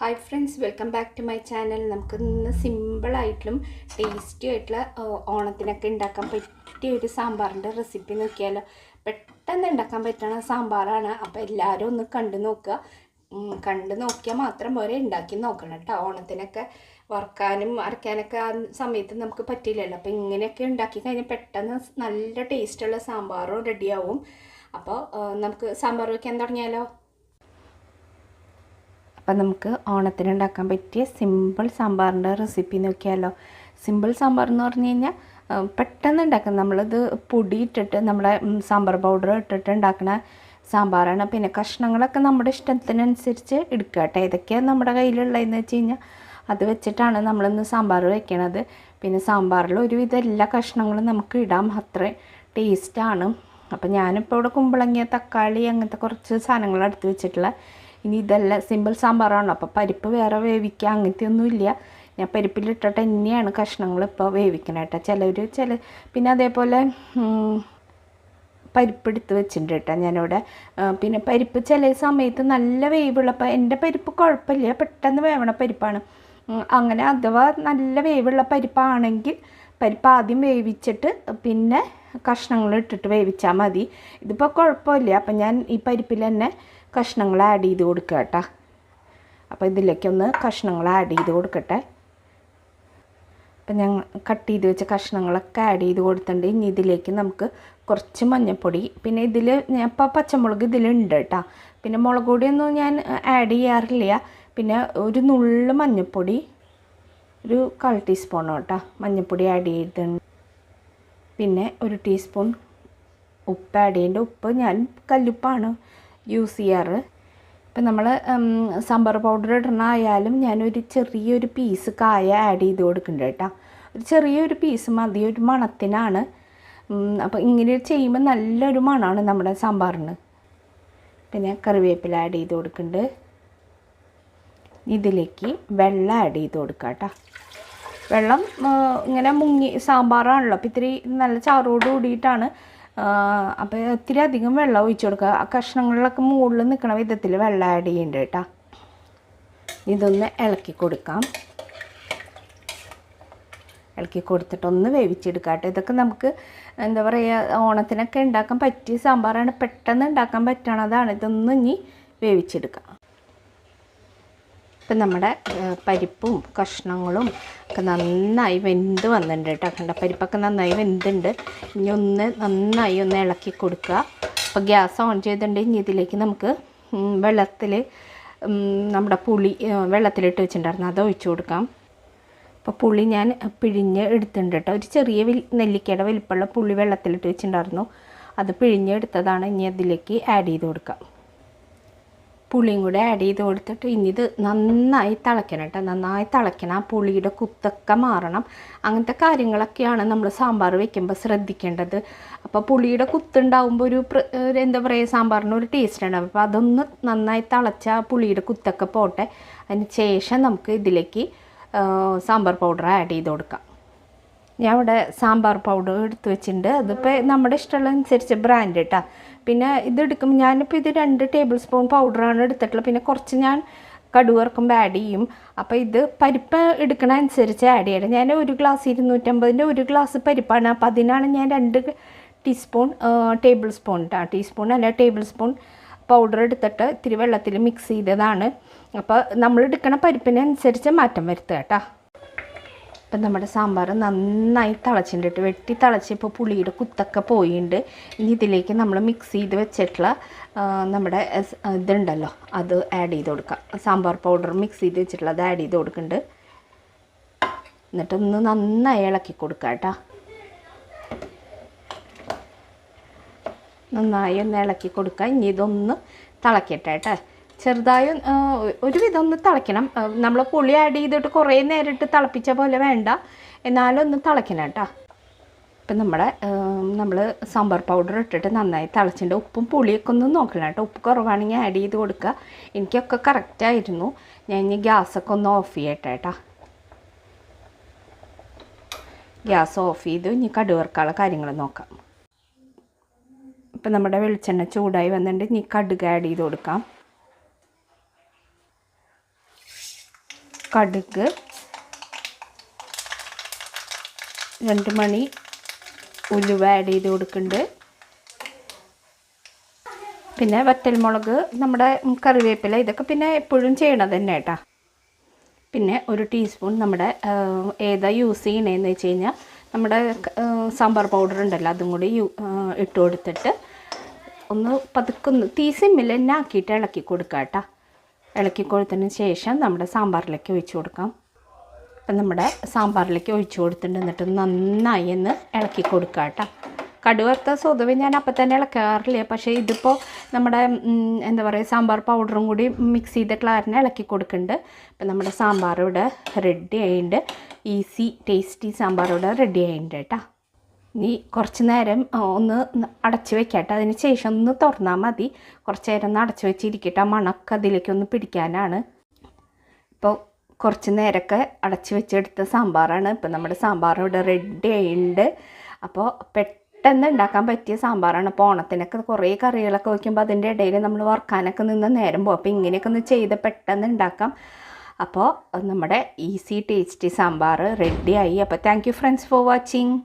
Hi friends welcome back to my channel നമുക്ക് ഇന്ന് സിമ്പിളായിട്ടും tasty ആയിട്ടുള്ള ഓണത്തിനൊക്കെ ഉണ്ടാക്കാൻ പറ്റിയ ഒരു സാമ്പാറിന്റെ റെസിപ്പി നോക്കിയാലോ. പെട്ടെന്ന് ഉണ്ടാക്കാൻ പറ്റുന്ന സാമ്പാറാണ്. അപ്പോൾ എല്ലാവരും ഒന്ന് കണ്ടു നോക്കുക. കണ്ടു നോക്കിയാൽ മാത്രം പോരെ ഉണ്ടാക്കി നോക്കണം കേട്ടോ. ഓണത്തിനൊക്കെ വറുക്കാനും അരയ്ക്കാനൊക്കെ ആ സമയത്ത് നമുക്ക് പറ്റില്ലല്ലോ. അപ്പോൾ ഇങ്ങനെയൊക്കെ ഉണ്ടാക്കി കഴിഞ്ഞാൽ പെട്ടെന്ന് നല്ല ടേസ്റ്റുള്ള സാമ്പാറും റെഡിയാവും അപ്പോൾ നമുക്ക് സാമ്പാർ വയ്ക്കാൻ തുടങ്ങിയാലോ? അപ്പം നമുക്ക് ഓണത്തിന് ഉണ്ടാക്കാൻ പറ്റിയ സിമ്പിൾ സാമ്പാറിന്റെ റെസിപ്പി നോക്കിയാലോ. സിമ്പിൾ സാമ്പാർ എന്ന് പറഞ്ഞു കഴിഞ്ഞാൽ പെട്ടെന്ന് ഉണ്ടാക്കാം നമ്മളിത് പൊടി ഇട്ടിട്ട് നമ്മുടെ സാമ്പാർ പൗഡർ ഇട്ടിട്ട് ഉണ്ടാക്കുന്ന സാമ്പാറാണ്. പിന്നെ കഷ്ണങ്ങളൊക്കെ നമ്മുടെ ഇഷ്ടത്തിനനുസരിച്ച് എടുക്കുക കേട്ടോ. ഏതൊക്കെയാണ് നമ്മുടെ കയ്യിലുള്ളതെന്ന് വെച്ച് കഴിഞ്ഞാൽ അത് വെച്ചിട്ടാണ് നമ്മളിന്ന് സാമ്പാർ വെക്കണത്. പിന്നെ സാമ്പാറിൽ ഒരുവിധം എല്ലാ കഷ്ണങ്ങളും നമുക്ക് ഇടാം. അത്ര ടേസ്റ്റാണ് അപ്പം ഞാനിപ്പോൾ ഇവിടെ കുമ്പളങ്ങിയ തക്കാളി അങ്ങനത്തെ കുറച്ച് സാധനങ്ങൾ എടുത്ത് വെച്ചിട്ടുള്ള ഇനി ഇതെല്ലാം സിമ്പിൾ സാമ്പാറാണല്ലോ. അപ്പോൾ പരിപ്പ് വേറെ വേവിക്കുക അങ്ങനത്തെ ഒന്നുമില്ല ഞാൻ പരിപ്പിലിട്ടിട്ട് തന്നെയാണ് കഷ്ണങ്ങൾ ഇപ്പോൾ വേവിക്കണം കേട്ടോ ചിലർ ചില പിന്നെ അതേപോലെ പരിപ്പെടുത്ത് വെച്ചിട്ടുണ്ട് കേട്ടോ ഞാനിവിടെ. പിന്നെ പരിപ്പ് ചില സമയത്ത് നല്ല വേവുള്ളപ്പോൾ എന്റെ പരിപ്പ് കുഴപ്പമില്ല. പെട്ടെന്ന് വേവണ പരിപ്പാണ്. അങ്ങനെ അഥവാ നല്ല വേവുള്ള പരിപ്പാണെങ്കിൽ പരിപ്പ് ആദ്യം വേവിച്ചിട്ട് പിന്നെ കഷ്ണങ്ങൾ ഇട്ടിട്ട് വേവിച്ചാൽ മതി. ഇതിപ്പോൾ കുഴപ്പമില്ല. അപ്പം ഞാൻ ഈ പരിപ്പിൽ തന്നെ കഷ്ണങ്ങൾ ആഡ് ചെയ്ത് കൊടുക്കുക കേട്ടോ. അപ്പോൾ ഇതിലേക്കൊന്ന് കഷ്ണങ്ങൾ ആഡ് ചെയ്ത് കൊടുക്കട്ടെ. അപ്പം ഞങ്ങൾ കട്ട് ചെയ്ത് വെച്ച കഷ്ണങ്ങളൊക്കെ ആഡ് ചെയ്ത് കൊടുത്തിട്ടുണ്ട്. ഇനി ഇതിലേക്ക് നമുക്ക് കുറച്ച് മഞ്ഞൾപ്പൊടി പിന്നെ ഇതിൽ ഞാൻ ഇപ്പോൾ പച്ചമുളക് ഇതിലുണ്ട് കേട്ടോ. പിന്നെ മുളക് പൊടിയൊന്നും ഞാൻ ആഡ് ചെയ്യാറില്ല. പിന്നെ ഒരു നുള്ള് മഞ്ഞൾപ്പൊടി ഒരു കാൽ ടീസ്പൂണോ കേട്ടോ മഞ്ഞൾപ്പൊടി ആഡ് ചെയ്തിട്ടുണ്ട്. പിന്നെ ഒരു ടീസ്പൂൺ ഉപ്പ് ആഡ് ചെയ്യേണ്ട. ഉപ്പ് ഞാൻ കല്ലുപ്പാണ്. യൂസ് ചെയ്യാറ് ഇപ്പം നമ്മൾ സാമ്പാർ പൗഡർ ഇടണ ആയാലും ഞാനൊരു ചെറിയൊരു പീസ് കായ ആഡ് ചെയ്ത് കൊടുക്കുന്നുണ്ട് കേട്ടോ. ഒരു ചെറിയൊരു പീസ് മതി ഒരു മണത്തിനാണ്. അപ്പോൾ ഇങ്ങനെ ചെയ്യുമ്പോൾ നല്ലൊരു മണമാണ് നമ്മുടെ സാമ്പാറിന്. പിന്നെ കറിവേപ്പില ആഡ് ചെയ്ത് കൊടുക്കുന്നുണ്ട് ഇതിലേക്ക് വെള്ളം ആഡ് ചെയ്ത് കൊടുക്കുക കേട്ടോ. വെള്ളം ഇങ്ങനെ മുങ്ങി സാമ്പാറാണല്ലോ. അപ്പോൾ ഇത്തിരി നല്ല ചാറോട് കൂടിയിട്ടാണ് അപ്പോൾ ഇത്തിരി അധികം വെള്ളം ഒഴിച്ചു കൊടുക്കുക. ആ കഷ്ണങ്ങളിലൊക്കെ മുകളിൽ നിൽക്കണ വിധത്തിൽ വെള്ളം ആഡ് ചെയ്യേണ്ട കേട്ടോ. ഇതൊന്ന് ഇളക്കി കൊടുക്കാം. ഇളക്കി കൊടുത്തിട്ടൊന്ന് വേവിച്ചെടുക്കാം കേട്ടോ. ഇതൊക്കെ നമുക്ക് എന്താ പറയുക ഓണത്തിനൊക്കെ ഉണ്ടാക്കാൻ പറ്റിയ സാമ്പാറാണ്. പെട്ടെന്ന് ഉണ്ടാക്കാൻ പറ്റണതാണ്. ഇതൊന്ന് ഇനി വേവിച്ചെടുക്കാം. ഇപ്പം നമ്മുടെ പരിപ്പും കഷ്ണങ്ങളും ഒക്കെ നന്നായി വെന്ത് വന്നിട്ടുണ്ട് കേട്ടോ. കണ്ട പരിപ്പൊക്കെ നന്നായി വെന്തുണ്ട്. ഇനി ഒന്ന് നന്നായി ഒന്ന് ഇളക്കി കൊടുക്കുക. അപ്പോൾ ഗ്യാസ് ഓൺ ചെയ്തിട്ടുണ്ട്. ഇനി ഇതിലേക്ക് നമുക്ക് വെള്ളത്തിൽ നമ്മുടെ പുളി വെള്ളത്തിലിട്ട് വെച്ചിട്ടുണ്ടായിരുന്നു. അത് ഒഴിച്ചു കൊടുക്കാം. അപ്പോൾ പുളി ഞാൻ പിഴിഞ്ഞ് എടുത്തിട്ടുണ്ട് കേട്ടോ. ഒരു ചെറിയ നെല്ലിക്കയുടെ വലിപ്പമുള്ള പുളി വെള്ളത്തിലിട്ട് വെച്ചിട്ടുണ്ടായിരുന്നു. അത് പിഴിഞ്ഞെടുത്തതാണ് ഇനി അതിലേക്ക് ആഡ് ചെയ്ത് കൊടുക്കാം. പുളിയും കൂടെ ആഡ് ചെയ്ത് കൊടുത്തിട്ട് ഇനി ഇത് നന്നായി തിളയ്ക്കണം കേട്ടോ. നന്നായി തിളയ്ക്കണം. ആ പുളിയുടെ കുത്തൊക്കെ മാറണം. അങ്ങനത്തെ കാര്യങ്ങളൊക്കെയാണ് നമ്മൾ സാമ്പാർ വെക്കുമ്പോൾ ശ്രദ്ധിക്കേണ്ടത്. അപ്പോൾ പുളിയുടെ കുത്തുണ്ടാവുമ്പോൾ ഒരു എന്താ പറയുക സാമ്പാറിന് ഒരു ടേസ്റ്റ് ഉണ്ടാവും. അപ്പോൾ അതൊന്ന് നന്നായി തിളച്ച പുളിയുടെ കുത്തൊക്കെ പോട്ടെ. അതിന് ശേഷം നമുക്ക് ഇതിലേക്ക് സാമ്പാർ പൗഡർ ആഡ് ചെയ്ത് കൊടുക്കാം. ഞാൻ ഇവിടെ സാമ്പാർ പൗഡർ എടുത്ത് വെച്ചിട്ടുണ്ട്. അതിപ്പോൾ നമ്മുടെ ഇഷ്ടമുള്ള അനുസരിച്ച് ബ്രാൻഡ് കേട്ടോ പിന്നെ ഇത് എടുക്കുമ്പോൾ ഞാനിപ്പോൾ ഇത് രണ്ട് ടേബിൾ സ്പൂൺ പൗഡറാണ് എടുത്തിട്ടുള്ളത്. പിന്നെ കുറച്ച് ഞാൻ കടുവർക്കുമ്പോൾ ആഡ് ചെയ്യും. അപ്പോൾ ഇത് പരിപ്പ് എടുക്കണ അനുസരിച്ച് ആഡ് ചെയ്യണം. ഞാൻ ഒരു ഗ്ലാസ് ഇരുന്നൂറ്റമ്പതിന്റെ ഒരു ഗ്ലാസ് പരിപ്പാണ്. അപ്പോൾ അതിനാണ് ഞാൻ രണ്ട് ടീസ്പൂൺ ടേബിൾ സ്പൂൺ കേട്ടോ ടീസ്പൂൺ അല്ല ടേബിൾ സ്പൂൺ പൗഡർ എടുത്തിട്ട് ഇത്തിരി വെള്ളത്തിൽ മിക്സ് ചെയ്തതാണ്. അപ്പോൾ നമ്മൾ എടുക്കണ പരിപ്പിനനുസരിച്ച് മാറ്റം വരുത്തുക കേട്ടോ ഇപ്പം നമ്മുടെ സാമ്പാർ നന്നായി തിളച്ചിട്ടുണ്ട് വെട്ടി തിളച്ച് ഇപ്പോൾ പുളിയുടെ കുത്തൊക്കെ പോയിട്ടുണ്ട് ഇനി ഇതിലേക്ക് നമ്മൾ മിക്സ് ചെയ്ത് വെച്ചിട്ടുള്ള നമ്മുടെ ഇതുണ്ടല്ലോ അത് ആഡ് ചെയ്ത് കൊടുക്കാം. സാമ്പാർ പൗഡർ മിക്സ് ചെയ്ത് വെച്ചിട്ടുള്ള ആഡ് ചെയ്ത് കൊടുക്കുന്നുണ്ട് എന്നിട്ടൊന്ന് നന്നായി ഇളക്കി കൊടുക്കുക കേട്ടോ. നന്നായി ഒന്ന് ഇളക്കി കൊടുക്കുക ഇനി ഇതൊന്ന് തിളക്കട്ടെ കേട്ടോ. ചെറുതായി ഒരുവിധം ഒന്ന് തിളയ്ക്കണം. നമ്മൾ പുളി ആഡ് ചെയ്തിട്ട് കുറേ നേരം ഇട്ട് തിളപ്പിച്ച പോലെ വേണ്ട. എന്നാലും ഒന്ന് തിളയ്ക്കണം കേട്ടോ. ഇപ്പം നമ്മുടെ നമ്മൾ സാമ്പാർ പൗഡർ ഇട്ടിട്ട് നന്നായി തിളച്ചിട്ടുണ്ട്. ഉപ്പും പുളിയൊക്കെ ഒന്ന് നോക്കണം കേട്ടോ. ഉപ്പ് കുറവാണെങ്കിൽ ആഡ് ചെയ്ത് കൊടുക്കുക. എനിക്കൊക്കെ കറക്റ്റായിരുന്നു ഞാൻ ഇനി ഗ്യാസൊക്കെ ഒന്ന് ഓഫ് ചെയ്യട്ടെ കേട്ടോ. ഗ്യാസ് ഓഫ് ചെയ്ത് ഇനി കടുവർക്കാനുള്ള കാര്യങ്ങൾ നോക്കാം. ഇപ്പം നമ്മുടെ വെളിച്ചെണ്ണ ചൂടായി വന്നിട്ട് ഇനി കടുക് ആഡ് ചെയ്ത് കൊടുക്കാം. കടുക്. രണ്ട് മണി ഉലുവ ആഡ് ചെയ്ത് കൊടുക്കുന്നുണ്ട് പിന്നെ വറ്റൽമുളക് നമ്മുടെ കറിവേപ്പില ഇതൊക്കെ പിന്നെ എപ്പോഴും ചെയ്യണത് തന്നെ കേട്ടോ പിന്നെ ഒരു ടീസ്പൂൺ നമ്മുടെ ഏതാ യൂസ് ചെയ്യണേന്ന് വെച്ച് കഴിഞ്ഞാൽ നമ്മുടെ സാമ്പാർ പൗഡർ ഉണ്ടല്ലോ അതും കൂടി യൂ ഇട്ട് കൊടുത്തിട്ട് ഒന്ന് പതുക്കൊന്ന് തീ സിമ്മിൽ തന്നെ ആക്കിയിട്ട് ഇളക്കി കൊടുക്കാം കേട്ടോ ഇളക്കി കൊടുത്തതിന് ശേഷം നമ്മുടെ സാമ്പാറിലേക്ക് ഒഴിച്ചു കൊടുക്കാം. അപ്പം നമ്മുടെ സാമ്പാറിലേക്ക് ഒഴിച്ചു കൊടുത്തിട്ടുണ്ട്. എന്നിട്ട് നന്നായി ഒന്ന് ഇളക്കി കൊടുക്കുക കേട്ടോ. കടുവറുത്ത സ്വതവേ ഞാൻ അപ്പം തന്നെ ഇളക്കാറില്ല. പക്ഷേ ഇതിപ്പോൾ നമ്മുടെ എന്താ പറയുക സാമ്പാർ പൗഡറും കൂടി മിക്സ് ചെയ്തിട്ടുള്ള കാരണം ഇളക്കി കൊടുക്കുന്നുണ്ട്. അപ്പം നമ്മുടെ സാമ്പാർ ഇവിടെ റെഡി ആയിട്ടുണ്ട്. ഈസി ടേസ്റ്റി സാമ്പാർ ഇവിടെ റെഡി ആയിട്ടുണ്ട് കേട്ടോ. ഇനി കുറച്ച് നേരം ഒന്ന് അടച്ചു വെക്കട്ടെ. അതിന് ശേഷം ഒന്ന് തുറന്നാൽ മതി. കുറച്ച് നേരം ഒന്ന് അടച്ചു വെച്ചിരിക്കട്ടെ. ആ മണമൊക്കെ അതിലേക്ക് ഒന്ന് പിടിക്കാനാണ്. ഇപ്പോൾ കുറച്ച് നേരമൊക്കെ അടച്ചു വെച്ചെടുത്ത സാമ്പാറാണ്. ഇപ്പം നമ്മുടെ സാമ്പാർ ഇവിടെ റെഡി ആയിട്ടുണ്ട്. അപ്പോൾ പെട്ടെന്ന് ഉണ്ടാക്കാൻ പറ്റിയ സാമ്പാറാണ്. അപ്പോൾ ഓണത്തിനൊക്കെ കുറേ കറികളൊക്കെ വയ്ക്കുമ്പോൾ അതിന്റെ ഇടയിൽ നമ്മൾ വറുക്കാനൊക്കെ നിന്ന് നേരം പോകും. അപ്പോൾ ഇങ്ങനെയൊക്കെ ഒന്ന് ചെയ്ത് പെട്ടെന്ന് ഉണ്ടാക്കാം. അപ്പോൾ നമ്മുടെ ഈസി ടേസ്റ്റി സാമ്പാർ റെഡിയായി അപ്പോൾ thank you friends for watching